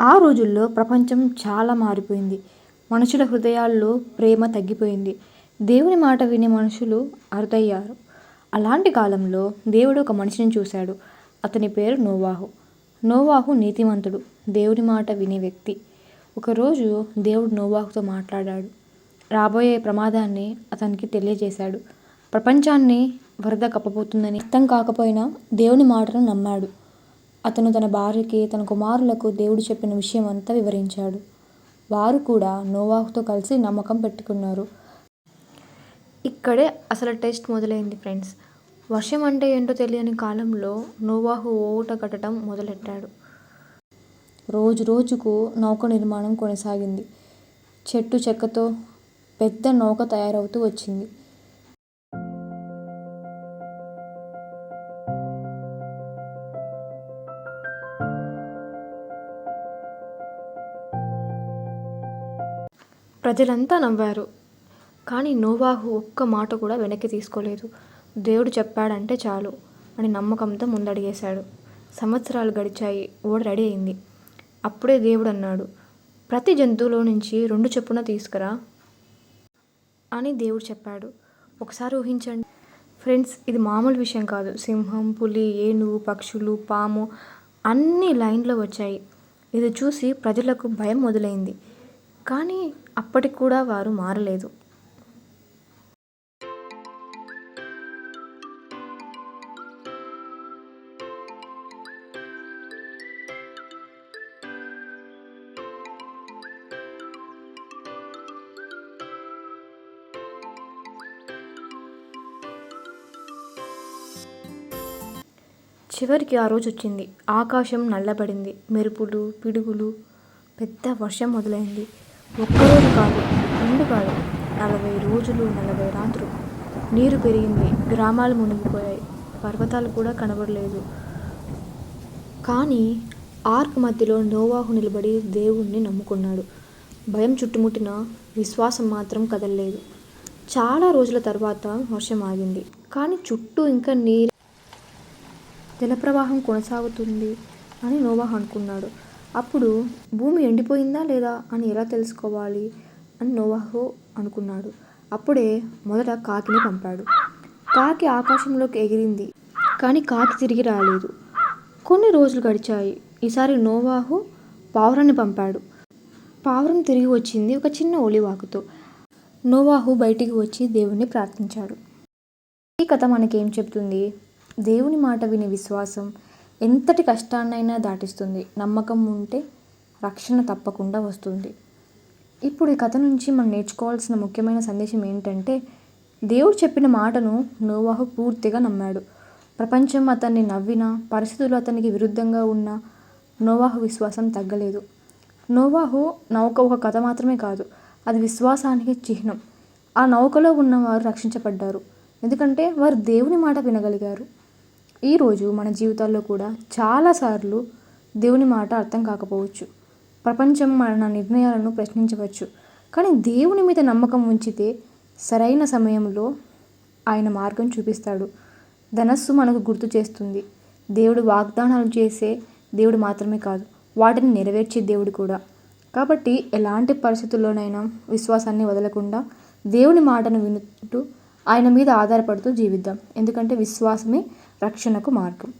ఆ రోజుల్లో ప్రపంచం చాలా మారిపోయింది. మనుషుల హృదయాల్లో ప్రేమ తగ్గిపోయింది. దేవుని మాట వినే మనుషులు అరుదయ్యారు. అలాంటి కాలంలో దేవుడు ఒక మనిషిని చూశాడు. అతని పేరు నోవాహు. నోవాహు నీతిమంతుడు. దేవుని మాట వినే వ్యక్తి. ఒకరోజు దేవుడు నోవాహుతో మాట్లాడాడు. రాబోయే ప్రమాదాన్ని అతనికి తెలియజేశాడు. ప్రపంచాన్ని వరద కప్పబోతుందని అర్థం కాకపోయినా దేవుని మాటను నమ్మాడు. అతను తన భార్యకి తన కుమారులకు దేవుడు చెప్పిన విషయం అంతా వివరించాడు. వారు కూడా నోవాహుతో కలిసి నమ్మకం పెట్టుకున్నారు. ఇక్కడే అసలు టెస్ట్ మొదలైంది ఫ్రెండ్స్. వర్షం అంటే ఏంటో తెలియని కాలంలో నోవాహు ఓట కట్టడం మొదలెట్టాడు. రోజు రోజుకు నౌక నిర్మాణం కొనసాగింది. చెట్టు చెక్కతో పెద్ద నౌక తయారవుతూ వచ్చింది. ప్రజలంతా నవ్వారు. కానీ నోవాహు ఒక్క మాట కూడా వెనక్కి తీసుకోలేదు. దేవుడు చెప్పాడంటే చాలు అని నమ్మకంతో ముందడిగేశాడు. సంవత్సరాలు గడిచాయి ఓడ రెడీ అయింది. అప్పుడే దేవుడు అన్నాడు ప్రతి జంతువులో నుంచి రెండు చొప్పున తీసుకురా అని దేవుడు చెప్పాడు. ఒకసారి ఊహించండి. ఫ్రెండ్స్ ఇది మామూలు విషయం కాదు. సింహం పులి ఏనుగు పక్షులు పాము అన్ని లైన్లో వచ్చాయి. ఇది చూసి ప్రజలకు భయం మొదలైంది. కానీ అప్పటికి కూడా వారు మారలేదు. చివరికి ఆ రోజు వచ్చింది. ఆకాశం నల్లబడింది. మెరుపులు పిడుగులు పెద్ద వర్షం మొదలైంది. ఒక్కరోజు కాదు రెండు కాదు నలభై రోజులు నలభై రాత్రులు. నీరు పెరిగింది గ్రామాలు మునిగిపోయాయి పర్వతాలు కూడా కనబడలేదు. కానీ ఆర్క్ మధ్యలో నోవాహు నిలబడి దేవుణ్ణి నమ్ముకున్నాడు. భయం చుట్టుముట్టిన విశ్వాసం మాత్రం కదలలేదు. చాలా రోజుల తర్వాత వర్షం ఆగింది. కానీ చుట్టూ ఇంకా నీరు జలప్రవాహం కొనసాగుతుంది అని నోవాహు అనుకున్నాడు. అప్పుడు భూమి ఎండిపోయిందా లేదా అని ఎలా తెలుసుకోవాలి అని నోవాహు అనుకున్నాడు. అప్పుడే మొదట కాకిని పంపాడు. కాకి ఆకాశంలోకి ఎగిరింది కానీ కాకి తిరిగి రాలేదు. కొన్ని రోజులు గడిచాయి. ఈసారి నోవాహు పావురాన్ని పంపాడు. పావురం తిరిగి వచ్చింది ఒక చిన్న ఒలివాకుతో. నోవాహు బయటికి వచ్చి దేవుణ్ణి ప్రార్థించాడు. ఈ కథ మనకేం చెప్తుంది? దేవుని మాట వినే విశ్వాసం ఎంతటి కష్టాన్నైనా దాటిస్తుంది. నమ్మకం ఉంటే రక్షణ తప్పకుండా వస్తుంది. ఇప్పుడు ఈ కథ నుంచి మనం నేర్చుకోవాల్సిన ముఖ్యమైన సందేశం ఏంటంటే దేవుడు చెప్పిన మాటను నోవాహు పూర్తిగా నమ్మాడు. ప్రపంచం అతన్ని నవ్వినా పరిస్థితులు అతనికి విరుద్ధంగా ఉన్న నోవాహు విశ్వాసం తగ్గలేదు. నోవాహు నౌక ఒక కథ మాత్రమే కాదు అది విశ్వాసానికి చిహ్నం. ఆ నౌకలో ఉన్నవారు రక్షించబడ్డారు. ఎందుకంటే వారు దేవుని మాట వినగలిగారు. ఈరోజు మన జీవితాల్లో కూడా చాలాసార్లు దేవుని మాట అర్థం కాకపోవచ్చు. ప్రపంచం మన నిర్ణయాలను ప్రశ్నించవచ్చు. కానీ దేవుని మీద నమ్మకం ఉంచితే సరైన సమయంలో ఆయన మార్గం చూపిస్తాడు. ధనస్సు మనకు గుర్తు చేస్తుంది. దేవుడు వాగ్దానాలు చేసే దేవుడు మాత్రమే కాదు వాటిని నెరవేర్చే దేవుడు కూడా. కాబట్టి ఎలాంటి పరిస్థితుల్లోనైనా విశ్వాసాన్ని వదలకుండా దేవుని మాటను వింటూ ఆయన మీద ఆధారపడుతూ జీవిద్దాం. ఎందుకంటే విశ్వాసమే రక్షణకు మార్గం.